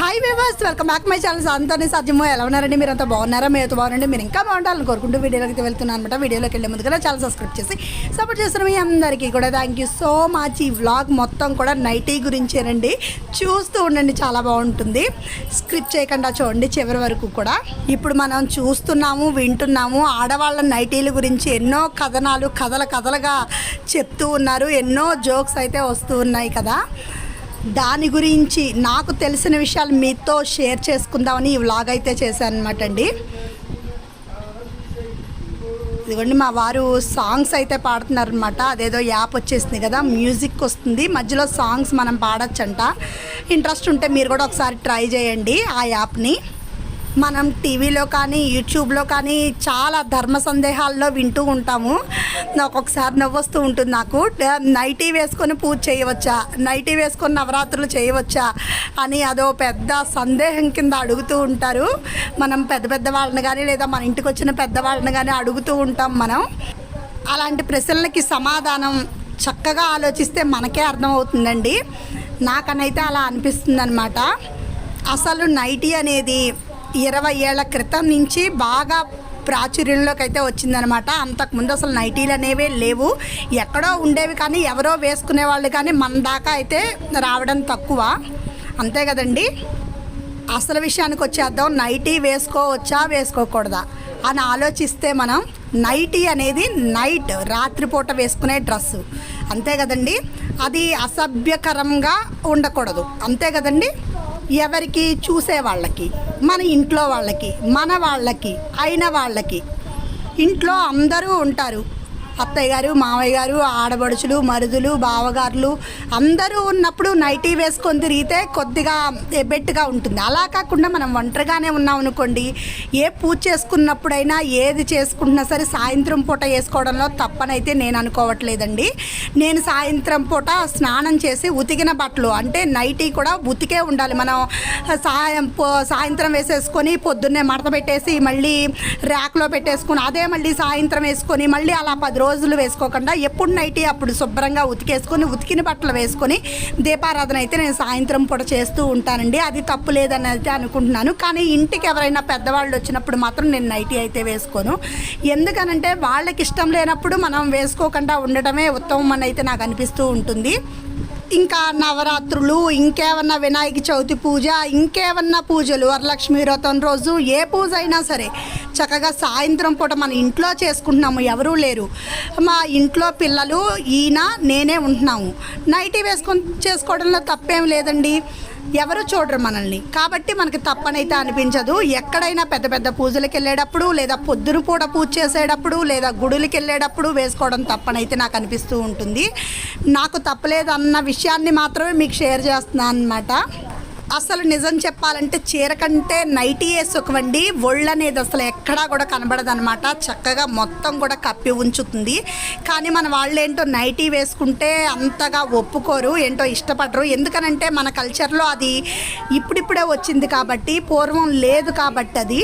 Hi viewers welcome back my channel సంతోని సత్యమో ఎలా ఉన్నారండి? మీరు అంతా బాగున్నారా మీతో బాగుండండి మీరు ఇంకా బాగుండాలని కోరుకుంటూ వీడియోలోకి అయితే వెళ్తున్నాను అనమాట వీడియోలోకి వెళ్ళే ముందుగా చాలా సబ్స్క్రైబ్ చేసి సపోర్ట్ చేస్తున్న మీ అందరికీ కూడా థ్యాంక్ యూ సో మచ్ ఈ వ్లాగ్ మొత్తం కూడా నైటీ గురించేనండి. చూస్తూ ఉండండి. చాలా బాగుంటుంది. స్క్రిప్ట్ చేయకుండా చూడండి చివరి వరకు కూడా. ఇప్పుడు మనం చూస్తున్నాము వింటున్నాము. ఆడవాళ్ళ నైటీల గురించి ఎన్నో కథనాలు కథల కథలుగా చెప్తూ ఉన్నారు. ఎన్నో జోక్స్ అయితే వస్తూ ఉన్నాయి కదా. దాని గురించి నాకు తెలిసిన విషయాలు మీతో షేర్ చేసుకుందామని ఈ వ్లాగ్ అయితే చేశాను అనమాట అండి. ఇదిగోండి మా వారు సాంగ్స్ అయితే పాడుతున్నారు అనమాట అదేదో యాప్ వచ్చేసింది కదా మ్యూజిక్ వస్తుంది. మధ్యలో సాంగ్స్ మనం పాడచ్చంట. ఇంట్రెస్ట్ ఉంటే మీరు కూడా ఒకసారి ట్రై చేయండి ఆ యాప్ని. మనం టీవీలో కానీ యూట్యూబ్లో కానీ చాలా ధర్మ సందేహాల్లో వింటూ ఉంటాము. ఒక్కొక్కసారి నవ్వొస్తూ ఉంటుంది నాకు. నైటీ వేసుకొని పూజ చేయవచ్చా? నైటీ వేసుకొని నవరాత్రులు చేయవచ్చా? అని అదో పెద్ద సందేహం కింద అడుగుతూ ఉంటారు. మనం పెద్ద పెద్ద వాళ్ళని కానీ లేదా మన ఇంటికి వచ్చిన పెద్ద వాళ్ళని కానీ అడుగుతూ ఉంటాం మనం. అలాంటి ప్రశ్నలకి సమాధానం చక్కగా ఆలోచిస్తే మనకే అర్థమవుతుందండి. నాకనైతే అలా అనిపిస్తుంది అనమాట అసలు నైటీ అనేది ఇరవై ఏళ్ళ క్రితం నుంచి బాగా ప్రాచుర్యంలోకి అయితే వచ్చిందనమాట అంతకుముందు అసలు నైటీలు అనేవి లేవు. ఎక్కడో ఉండేవి కానీ ఎవరో వేసుకునే వాళ్ళు కానీ మన దాకా అయితే రావడం తక్కువ. అంతే కదండి. అసలు విషయానికి వచ్చేద్దాం. నైటీ వేసుకోవచ్చా వేసుకోకూడదా అని ఆలోచిస్తే మనం నైటీ అనేది నైట్ రాత్రిపూట వేసుకునే డ్రెస్సు. అంతే కదండి. అది అసభ్యకరంగా ఉండకూడదు. అంతే కదండి. ఎవరికి? చూసే వాళ్ళకి మన ఇంట్లో వాళ్ళకి మన వాళ్ళకి అయిన వాళ్ళకి. ఇంట్లో అందరూ ఉంటారు. అత్తయ్య గారు మామయ్య గారు ఆడబడుచులు మరుదులు బావగారులు అందరూ ఉన్నప్పుడు నైటీ వేసుకొని తిరిగితే కొద్దిగా ఎబ్బెట్టుగా ఉంటుంది. అలా కాకుండా మనం ఒంటరిగానే ఉన్నాం అనుకోండి ఏ పూజ చేసుకున్నప్పుడైనా ఏది చేసుకుంటున్నా సరే సాయంత్రం పూట వేసుకోవడంలో తప్పనైతే నేను అనుకోవట్లేదండి. నేను సాయంత్రం పూట స్నానం చేసి ఉతికిన బట్టలు అంటే నైటీ కూడా ఉతికే ఉండాలి. మనం సాయం పో- సాయంత్రం వేసేసుకొని పొద్దున్నే మడత పెట్టేసి మళ్ళీ ర్యాక్లో పెట్టేసుకుని అదే మళ్ళీ సాయంత్రం వేసుకొని మళ్ళీ అలా పది రోజులు వేసుకోకుండా ఎప్పుడు నైటీ అప్పుడు శుభ్రంగా ఉతికేసుకొని ఉతికిన బట్టలు వేసుకొని దీపారాధన అయితే నేను సాయంత్రం పూట చేస్తూ ఉంటానండి. అది తప్పు లేదని అయితే అనుకుంటున్నాను. కానీ ఇంటికి ఎవరైనా పెద్దవాళ్ళు వచ్చినప్పుడు మాత్రం నేను నైటీ అయితే వేసుకోను. ఎందుకనంటే వాళ్ళకి ఇష్టం లేనప్పుడు మనం వేసుకోకుండా ఉండటమే ఉత్తమం అని అయితే నాకు అనిపిస్తూ ఉంటుంది. ఇంకా నవరాత్రులు ఇంకేమన్నా వినాయక చవితి పూజ ఇంకేమన్నా పూజలు వరలక్ష్మి వ్రతం రోజు ఏ పూజ అయినా సరే చక్కగా సాయంత్రం పూట మన ఇంట్లో చేసుకుంటున్నాము ఎవరూ లేరు. మా ఇంట్లో పిల్లలు ఈయన నేనే ఉంటున్నాము. నైటీ వేసుకొని చేసుకోవడంలో తప్పేం లేదండి. ఎవరు చూడరు మనల్ని. కాబట్టి మనకి తప్పనైతే అనిపించదు. ఎక్కడైనా పెద్ద పెద్ద పూజలకు వెళ్ళేటప్పుడు లేదా పొద్దున పూట పూజ చేసేటప్పుడు లేదా గుడులకి వెళ్ళేటప్పుడు వేసుకోవడం తప్పనైతే నాకు అనిపిస్తూ ఉంటుంది. నాకు తప్పలేదు అన్న విషయాన్ని మాత్రమే మీకు షేర్ చేస్తున్నాను అనమాట అసలు నిజం చెప్పాలంటే చీర కంటే నైటీ వేసుకోవండి ఒళ్ళు అనేది అసలు ఎక్కడా కూడా కనబడదనమాట చక్కగా మొత్తం కూడా కప్పి ఉంచుతుంది. కానీ మన వాళ్ళు ఏంటో నైటీ వేసుకుంటే అంతగా ఒప్పుకోరు ఏంటో ఇష్టపడరు. ఎందుకనంటే మన కల్చర్లో అది ఇప్పుడిప్పుడే వచ్చింది కాబట్టి పూర్వం లేదు కాబట్టి అది.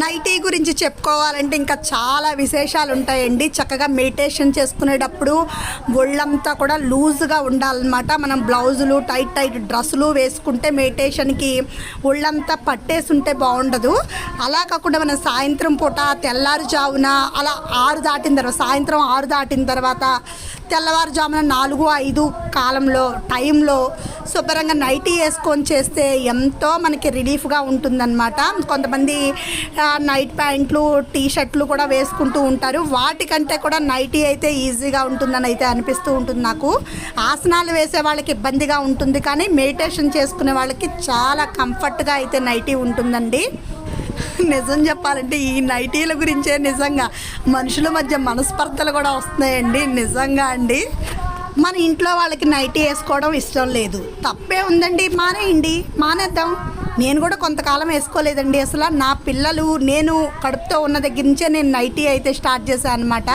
నైటీ గురించి చెప్పుకోవాలంటే ఇంకా చాలా విశేషాలు ఉంటాయండి చక్కగా మెడిటేషన్ చేసుకునేటప్పుడు ఒళ్ళంతా కూడా లూజ్గా ఉండాలన్నమాట. మనం బ్లౌజులు టైట్ టైట్ డ్రెస్సులు వేసుకుంటే మెడిటేషన్కి ఒళ్ళంతా పట్టేసి ఉంటే బాగుండదు అలా కాకుండా మనం సాయంత్రం పూట తెల్లారుజామున అలా ఆరు దాటిన తర్వాత సాయంత్రం ఆరు దాటిన తర్వాత తెల్లవారుజామున నాలుగు ఐదు కాలంలో టైంలో శుభ్రంగా నైటీ వేసుకొని చేస్తే ఎంతో మనకి రిలీఫ్గా ఉంటుందన్నమాట. కొంతమంది నైట్ ప్యాంట్లు టీ షర్ట్లు కూడా వేసుకుంటూ ఉంటారు. వాటికంటే కూడా నైటీ అయితే ఈజీగా ఉంటుందని అయితే అనిపిస్తూ ఉంటుంది నాకు. ఆసనాలు వేసే వాళ్ళకి ఇబ్బందిగా ఉంటుంది కానీ మెడిటేషన్ చేసుకునే వాళ్ళకి చాలా కంఫర్ట్గా అయితే నైటీ ఉంటుందండి. నిజం చెప్పాలంటే ఈ నైటీల గురించే నిజంగా. మనుషుల మధ్య మనస్పర్ధలు కూడా వస్తున్నాయండి నిజంగా అండి. మన ఇంట్లో వాళ్ళకి నైటీ వేసుకోవడం ఇష్టం లేదు. తప్పే ఉందండి మానేయండి మానేద్దాం. నేను కూడా కొంతకాలం వేసుకోలేదండి. అసలు నా పిల్లలు నేను కడుపుతో ఉన్న దగ్గర నుంచే నేను నైటీ అయితే స్టార్ట్ చేశాను అనమాట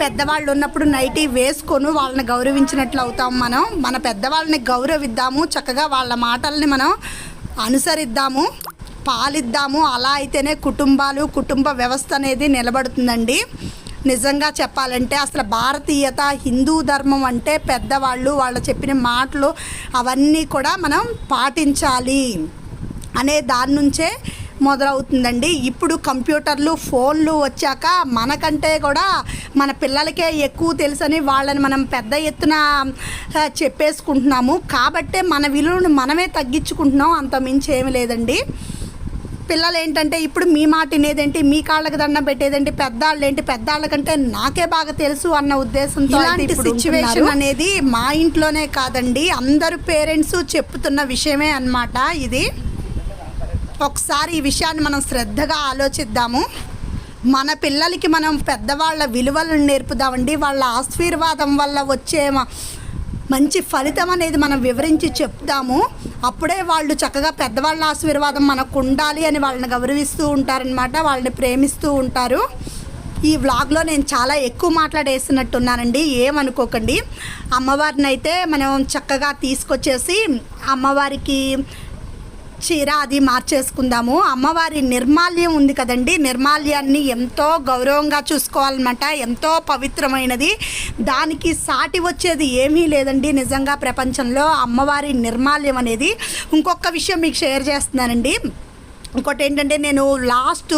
పెద్దవాళ్ళు ఉన్నప్పుడు నైటీ వేసుకొని వాళ్ళని గౌరవించినట్లు అవుతాం మనం. మన పెద్దవాళ్ళని గౌరవిద్దాము చక్కగా వాళ్ళ మాటల్ని మనం అనుసరిద్దాము. పాలిద్దాము. అలా అయితేనే కుటుంబాలు కుటుంబ వ్యవస్థ అనేది నిలబడుతుందండి. నిజంగా చెప్పాలంటే అసలు భారతీయత హిందూ ధర్మం అంటే పెద్దవాళ్ళు వాళ్ళు చెప్పిన మాటలు అవన్నీ కూడా మనం పాటించాలి అనే దాని నుంచే మొదలవుతుందండి. ఇప్పుడు కంప్యూటర్లు ఫోన్లు వచ్చాక మనకంటే కూడా మన పిల్లలకే ఎక్కువ తెలుసని వాళ్ళని మనం పెద్ద ఎత్తున చెప్పేసుకుంటున్నాము. కాబట్టే మన విలువను మనమే తగ్గించుకుంటున్నాం. అంత మించి ఏమి లేదండి. పిల్లలు ఏంటంటే ఇప్పుడు మీ మాట వినేదేంటి? మీ కాళ్ళకి దండం పెట్టేదేంటి? పెద్దాళ్ళు ఏంటి పెద్దాళ్ళ కంటే నాకే బాగా తెలుసు అన్న ఉద్దేశంతో ఇలాంటి సిచ్యువేషన్ అనేది మా ఇంట్లోనే కాదండి. అందరు పేరెంట్స్ చెప్తున్న విషయమే అన్నమాట ఇది. ఒకసారి ఈ విషయాన్ని మనం శ్రద్ధగా ఆలోచిద్దాము. మన పిల్లలకి మనం పెద్దవాళ్ళ విలువలను నేర్పుదామండి. వాళ్ళ ఆశీర్వాదం వల్ల వచ్చే మ- మంచి ఫలితం అనేది మనం వివరించి చెప్తాము. అప్పుడే వాళ్ళు చక్కగా పెద్దవాళ్ళ ఆశీర్వాదం మనకు ఉండాలి అని వాళ్ళని గౌరవిస్తూ ఉంటారనమాట వాళ్ళని ప్రేమిస్తూ ఉంటారు. ఈ వ్లాగ్లో నేను చాలా ఎక్కువ మాట్లాడేసినట్టున్నానండి. ఏమనుకోకండి. అమ్మవారిని అయితే మనం చక్కగా తీసుకొచ్చేసి అమ్మవారికి చీర అది మార్చేసుకుందాము. అమ్మవారి నిర్మాల్యం ఉంది కదండి. నిర్మాల్యాన్ని ఎంతో గౌరవంగా చూసుకోవాలన్నమాట. ఎంతో పవిత్రమైనది. దానికి సాటి వచ్చేది ఏమీ లేదండి నిజంగా ప్రపంచంలో అమ్మవారి నిర్మాల్యం అనేది. ఇంకొక విషయం మీకు షేర్ చేస్తున్నానండి. ఇంకోటి ఏంటంటే నేను లాస్ట్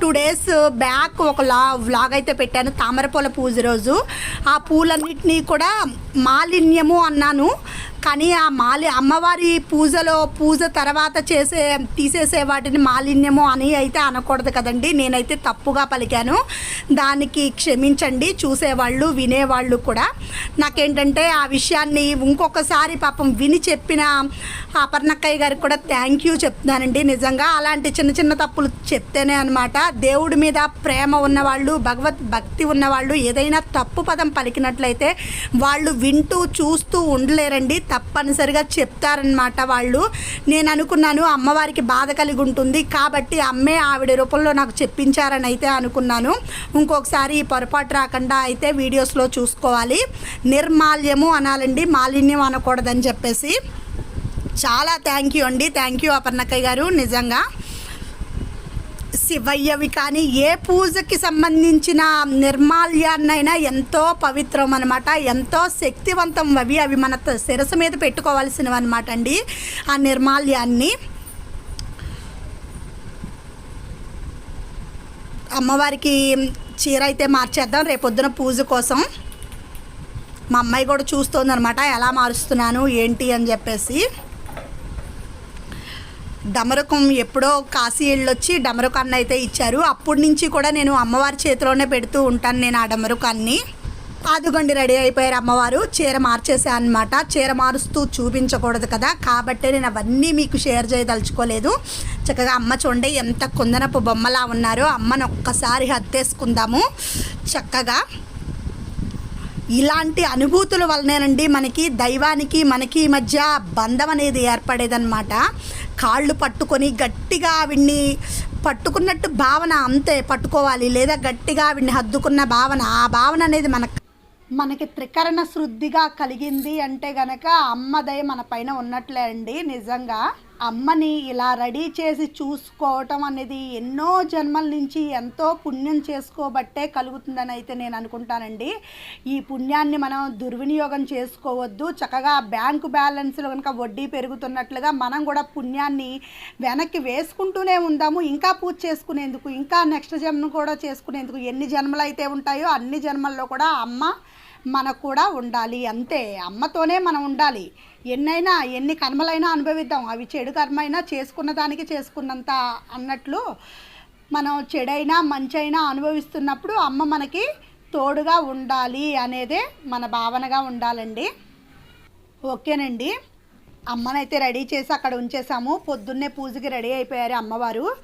టూ డేస్ బ్యాక్ ఒక లా వ్లాగ్ అయితే పెట్టాను. తామరపూల పూజ రోజు. ఆ పూలన్నిటినీ కూడా మాలిన్యము అన్నాను. కానీ ఆ మాలి అమ్మవారి పూజలో పూజ తర్వాత చేసే తీసేసే వాటిని మాలిన్యము అని అయితే అనకూడదు కదండి. నేనైతే తప్పుగా పలికాను. దానికి క్షమించండి. చూసేవాళ్ళు వినేవాళ్ళు కూడా. నాకేంటంటే ఆ విషయాన్ని ఇంకొకసారి పాపం విని చెప్పిన అపర్ణక్కయ్య గారికి కూడా థ్యాంక్ యూ చెప్తున్నానండి. నిజంగా అలాంటి చిన్న చిన్న తప్పులు చెప్తేనే అనమాట దేవుడి మీద ప్రేమ ఉన్నవాళ్ళు భగవత్ భక్తి ఉన్నవాళ్ళు ఏదైనా తప్పు పదం పలికినట్లయితే వాళ్ళు వింటూ చూస్తూ ఉండలేరండి. తప్పనిసరిగా చెప్తారనమాట వాళ్ళు. నేను అనుకున్నాను అమ్మవారికి బాధ కలిగి ఉంటుంది కాబట్టి అమ్మే ఆవిడ రూపంలో నాకు చెప్పించారని అయితే అనుకున్నాను. ఇంకొకసారి ఈ పొరపాటు రాకుండా అయితే వీడియోస్లో చూసుకోవాలి. నిర్మాల్యము అనాలండి మాలిన్యం అనకూడదని చెప్పేసి. చాలా థ్యాంక్ యూ అండి. థ్యాంక్ యూ అపర్ణక్కయ్య గారు నిజంగా. శివయ్యవి కానీ ఏ పూజకి సంబంధించిన నిర్మాల్యాన్నైనా ఎంతో పవిత్రం అనమాట ఎంతో శక్తివంతం అవి. అవి మన శిరసు శిరస్సు మీద పెట్టుకోవాల్సినవి అనమాట అండి ఆ నిర్మాల్యాన్ని. అమ్మవారికి చీర అయితే మార్చేద్దాం. రేపొద్దున పూజ కోసం. మా అమ్మాయి కూడా చూస్తుంది అనమాట ఎలా మారుస్తున్నాను ఏంటి అని చెప్పేసి. డమరకం ఎప్పుడో కాశీ వెళ్ళొచ్చి డమరకాన్ని అయితే ఇచ్చారు. అప్పటి నుంచి కూడా నేను అమ్మవారి చేతిలోనే పెడుతూ ఉంటాను నేను ఆ డమరకాన్ని. అదిగోండి రెడీ అయిపోయారు అమ్మవారు. చీర మార్చేసా అనమాట చీర మారుస్తూ చూపించకూడదు కదా. కాబట్టి నేను అవన్నీ మీకు షేర్ చేయదలుచుకోలేదు. చక్కగా అమ్మ చూడండి ఎంత కుందనపు బొమ్మలా ఉన్నారో. అమ్మను ఒక్కసారి హత్తేసుకుందాము. చక్కగా ఇలాంటి అనుభూతుల వలనేనండి మనకి దైవానికి మనకి మధ్య బంధం అనేది ఏర్పడేదన్నమాట. కాళ్ళు పట్టుకొని గట్టిగా ఆవిడ్ని పట్టుకున్నట్టు భావన అంతే పట్టుకోవాలి. లేదా గట్టిగా ఆవిడ్ని హద్దుకున్న భావన. ఆ భావన అనేది మనకు మనకి త్రికరణ శుద్ధిగా కలిగింది అంటే గనక అమ్మదయ మన పైన ఉన్నట్లే అండి. నిజంగా అమ్మని ఇలా రెడీ చేసి చూసుకోవటం అనేది ఎన్నో జన్మల నుంచి ఎంతో పుణ్యం చేసుకోబట్టే కలుగుతుందని అయితే నేను అనుకుంటానండి. ఈ పుణ్యాన్ని మనం దుర్వినియోగం చేసుకోవద్దు. చక్కగా బ్యాంకు బ్యాలెన్స్లో కనుక వడ్డీ పెరుగుతున్నట్లుగా మనం కూడా పుణ్యాన్ని వెనక్కి వేసుకుంటూనే ఉందాము. ఇంకా పూజ చేసుకునేందుకు ఇంకా నెక్స్ట్ జన్మ కూడా చేసుకునేందుకు ఎన్ని జన్మలు అయితే ఉంటాయో అన్ని జన్మల్లో కూడా అమ్మ మనకు కూడా ఉండాలి. అంతే. అమ్మతోనే మనం ఉండాలి. ఎన్నైనా ఎన్ని కర్మలైనా అనుభవిద్దాం. అవి చెడు కర్మ అయినా చేసుకున్న దానికి చేసుకున్నంత అన్నట్లు మనం చెడైనా మంచైనా అనుభవిస్తున్నప్పుడు అమ్మ మనకి తోడుగా ఉండాలి అనేదే మన భావనగా ఉండాలండి. ఓకేనండి. అమ్మనైతే రెడీ చేసి అక్కడ ఉంచేసాము. పొద్దున్నే పూజకి రెడీ అయిపోయారు అమ్మవారు.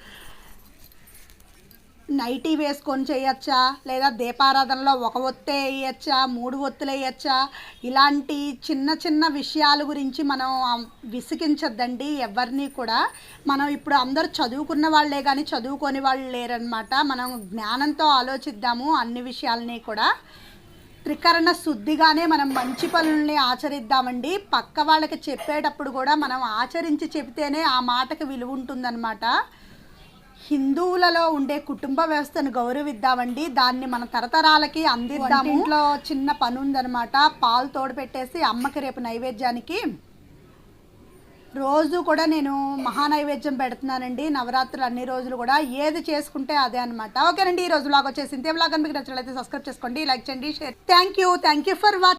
నైటీ వేసుకొని చేయొచ్చా? లేదా దీపారాధనలో ఒక ఒత్తే వేయచ్చా? మూడు ఒత్తులు వేయచ్చా? ఇలాంటి చిన్న చిన్న విషయాల గురించి మనం విసిగించద్దండి. ఎవరిని కూడా మనం ఇప్పుడు అందరూ చదువుకున్న వాళ్ళే కానీ చదువుకొని వాళ్ళు లేరనమాట మనం జ్ఞానంతో ఆలోచిద్దాము అన్ని విషయాలని కూడా. త్రికరణ శుద్ధిగానే మనం మంచి పనుల్ని ఆచరిద్దామండి. పక్క వాళ్ళకి చెప్పేటప్పుడు కూడా మనం ఆచరించి చెబితేనే ఆ మాటకి విలువ ఉంటుందన్నమాట. హిందువులలో ఉండే కుటుంబ వ్యవస్థను గౌరవిద్దామండి. దాన్ని మన తరతరాలకి అందిద్దాము. ఇంట్లో చిన్న పని ఉందనమాట పాలు తోడు పెట్టేసి అమ్మకి రేపు నైవేద్యానికి. రోజు కూడా నేను మహానైవేద్యం పెడుతున్నానండి. నవరాత్రులు అన్ని రోజులు కూడా ఏది చేసుకుంటే అదే అనమాట ఓకేనండి ఈ రోజు లాగా వచ్చేసి ఇంతే లాగా మీకు నచ్చినట్లయితే సబ్స్క్రైబ్ చేసుకోండి లైక్ చేయండి share. Thank you thank you for watching